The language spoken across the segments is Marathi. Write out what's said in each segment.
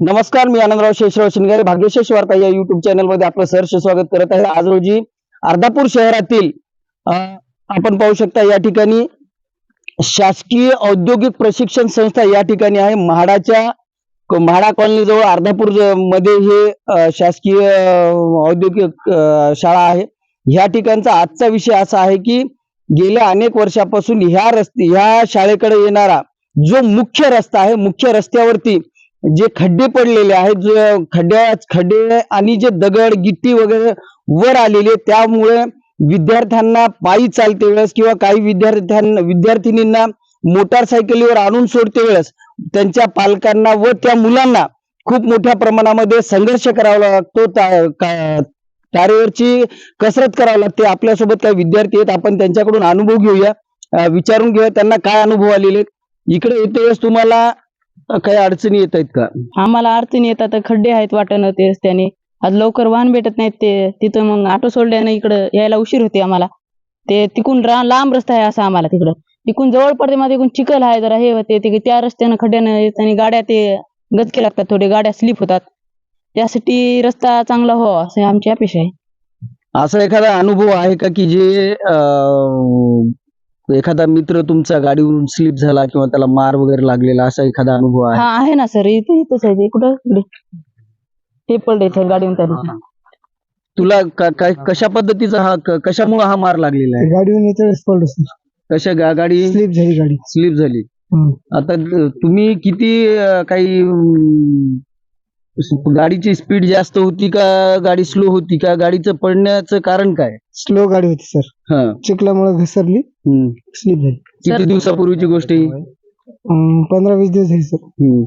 नमस्कार मी आनंदराव शेषराव शिंगारे भाग्यशेष वार्ता या युट्यूब चॅनलमध्ये आपलं सहर्ष स्वागत करत आहे. आज रोजी अर्धापूर शहरातील आपण पाहू शकता या ठिकाणी शासकीय औद्योगिक प्रशिक्षण संस्था या ठिकाणी आहे. म्हाडाच्या म्हाडा कॉलनी जवळ अर्धापूरमध्ये हे शासकीय औद्योगिक शाळा आहे. ह्या ठिकाणचा आजचा विषय असा आहे की गेल्या अनेक वर्षापासून ह्या रस्ते ह्या शाळेकडे येणारा जो मुख्य रस्ता आहे मुख्य रस्त्यावरती जे खड्डे पडलेले आहेत जे खड्ड्या खड्डे आणि जे दगड गिट्टी वगैरे वर आलेले त्यामुळे विद्यार्थ्यांना पायी चालते वेळेस किंवा काही विद्यार्थ्यांना विद्यार्थिनींना मोटारसायकलीवर आणून सोडते वेळेस त्यांच्या पालकांना व त्या मुलांना खूप मोठ्या प्रमाणामध्ये संघर्ष करावा लागतो तारेवरची कसरत करावी लागते. आपल्यासोबत काही विद्यार्थी आहेत आपण त्यांच्याकडून अनुभव घेऊया. विचारून घेऊया त्यांना काय अनुभव आलेले इकडे येते वेळेस तुम्हाला काही अडचणी येत आहेत का? आम्हाला अडचणी येतात खड्डे आहेत वाटणं ते रस्त्याने. आज लवकर वाहन भेटत नाहीत ते. तिथं मग ऑटो सोडल्याने इकडं यायला उशीर होते आम्हाला. ते तिकून रा- लांब रस्ता आहे असा आम्हाला तिकडं. तिकून जवळ पडते मग तिकून चिखल आहे जरा हे होते ते. त्या रस्त्यानं खड्ड्यानं येत आणि गाड्या ते गचके लागतात थोडे गाड्या स्लिप होतात. त्यासाठी रस्ता चांगला व्हावा असं आमची अपेक्षा आहे. असा एखादा अनुभव आहे का की जे अं, एखादा मित्र तुमचा गाडीवरून स्लिप झाला किंवा त्याला मार वगैरे लागलेला असा एखादा अनुभव आहे? हा आहे ना सर. इथे इथंच आहे ते कुठं? इकडे. ते पडले इथं गाडीवर त्यांनी तुला क- काय कशा पद्धतीचा हा क- कशामुळे हा मार लागलेला आहे? गाडीवर येते वेळेस पडलो कशा गा- गाडी? स्लिप झाली गाडी. स्लिप झाली. हम्म. आता तुम्ही किती अं, काही अं, गाडीची स्पीड जास्त होती का गाडी स्लो होती का? गाडीचं पडण्याचं कारण काय? स्लो गाडी होती सर हा. चिखलामुळे घसरली. हम्म. स्लिप झाली. किती दिवसापूर्वीची गोष्ट आहे ही? अं, पंधरा वीस दिवस झाली सर हम्म.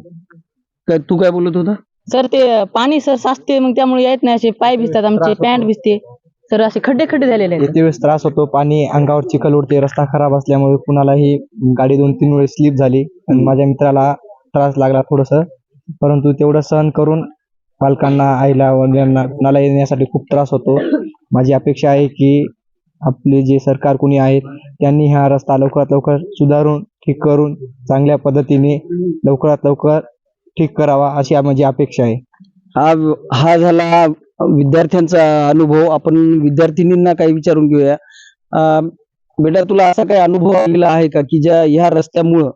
काय तू काय बोलत होता? सर ते पाणी सर साचते मग त्यामुळे येत नाही असे पाय भिजतात आमचे पॅन्ट भिजते. सर असे खड्डे खड्डे झालेले आहेत. येते वेळेस त्रास होतो पाणी अंगावर चिखल उडते रस्ता खराब असल्यामुळे कुणालाही गाडी दोन तीन वेळेस स्लिप झाली. आणि माझ्या मित्राला त्रास लागला थोडस. परंतु तेवढं सहन करून पालकांना आईला वडिलांना कुणाला येण्यासाठी खूप त्रास होतो. माझी अपेक्षा आहे की आपले जे सरकार कुणी आहेत त्यांनी हा रस्ता लवकरात लवकर सुधारून ठीक करून चांगल्या पद्धतीने लवकरात लवकर ठीक करावा अशी माझी अपेक्षा आहे. हा हा झाला विद्यार्थ्यांचा अनुभव. आपण विद्यार्थिनींना काही विचारून घेऊया. बेटा तुला असा काही अनुभव आलेला आहे का की ज्या ह्या रस्त्यामुळं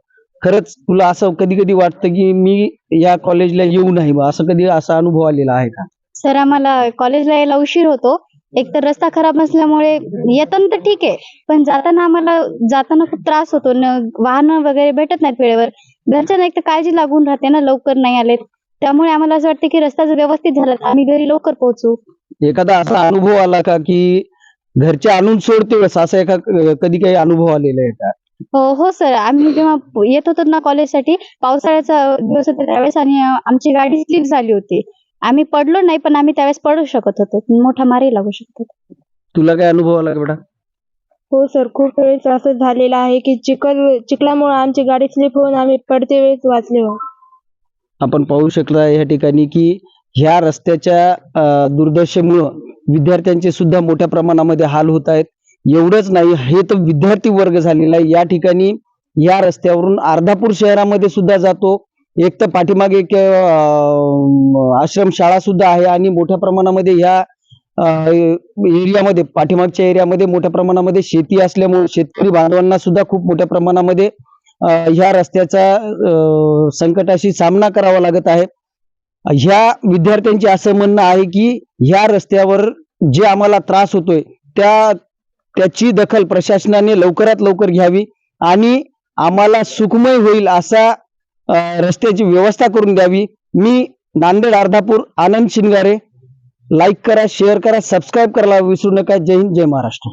खरंच तुला असं कधी कधी वाटतं की मी या कॉलेजला येऊ नाही बा? असं कधी असा अनुभव आलेला आहे का? सर आम्हाला कॉलेजला यायला उशीर होतो. एक तर रस्ता खराब नसल्यामुळे येताना तर ठीक आहे. पण जाताना आम्हाला जाताना खूप त्रास होतो. न वाहन वगैरे भेटत नाहीत वेळेवर. घरच्यांना एक तर काळजी लागून राहते ना लवकर नाही आले त्यामुळे आम्हाला असं वाटतं की रस्ता जर व्यवस्थित झाला तर आम्ही घरी लवकर पोहोचू. एखादा असा अनुभव आला का की घरचे आणून सोडते वेळेस असा एका कधी काही अनुभव आलेला आहे का? हो हो सर आम्ही जेव्हा येत होतो ना कॉलेजसाठी पावसाळ्याचा दिवस होता त्यावेळेस आणि आमची गाडी स्लिप झाली होती. आम्ही पडलो नाही पण आम्ही त्यावेळेस पडू शकत होतो. मोठा मारही लागू शकतो तुला काय अनुभव आला का बेटा? हो सर खूप वेळेस असं झालेलं आहे की चिखल चिखलामुळे आमची गाडी स्लिप होऊन आम्ही पडते वेळेस वाचले हो. आपण पाहू शकता या ठिकाणी की ह्या रस्त्याच्या अं, दुर्दशेमुळं विद्यार्थ्यांचे सुद्धा मोठ्या प्रमाणामध्ये हाल होत आहेत. एवढंच नाही हे तर विद्यार्थी वर्ग झालेला आहे. या ठिकाणी या रस्त्यावरून अर्धापूर शहरामध्ये सुद्धा जातो. एक तर पाठीमागे एक आश्रमशाळा आश्रम शाळा सुद्धा आहे आणि मोठ्या प्रमाणामध्ये ह्या एरियामध्ये पाठीमागच्या एरियामध्ये मोठ्या प्रमाणामध्ये शेती असल्यामुळे शेतकरी बांधवांना सुद्धा खूप मोठ्या प्रमाणामध्ये ह्या रस्त्याचा अं, संकटाशी सामना करावा लागत आहे. ह्या विद्यार्थ्यांचे असं म्हणणं आहे की ह्या रस्त्यावर जे आम्हाला त्रास होतोय त्या त्याची दखल प्रशासनाने लवकरात लवकर घ्यावी आणि आम्हाला सुखमय होईल असा रस्त्याची व्यवस्था करून द्यावी. मी नांदेड अर्धापूर आनंद शिंगारे. लाईक करा शेअर करा सबस्क्राईब करायला विसरू नका. जय हिंद जय महाराष्ट्र.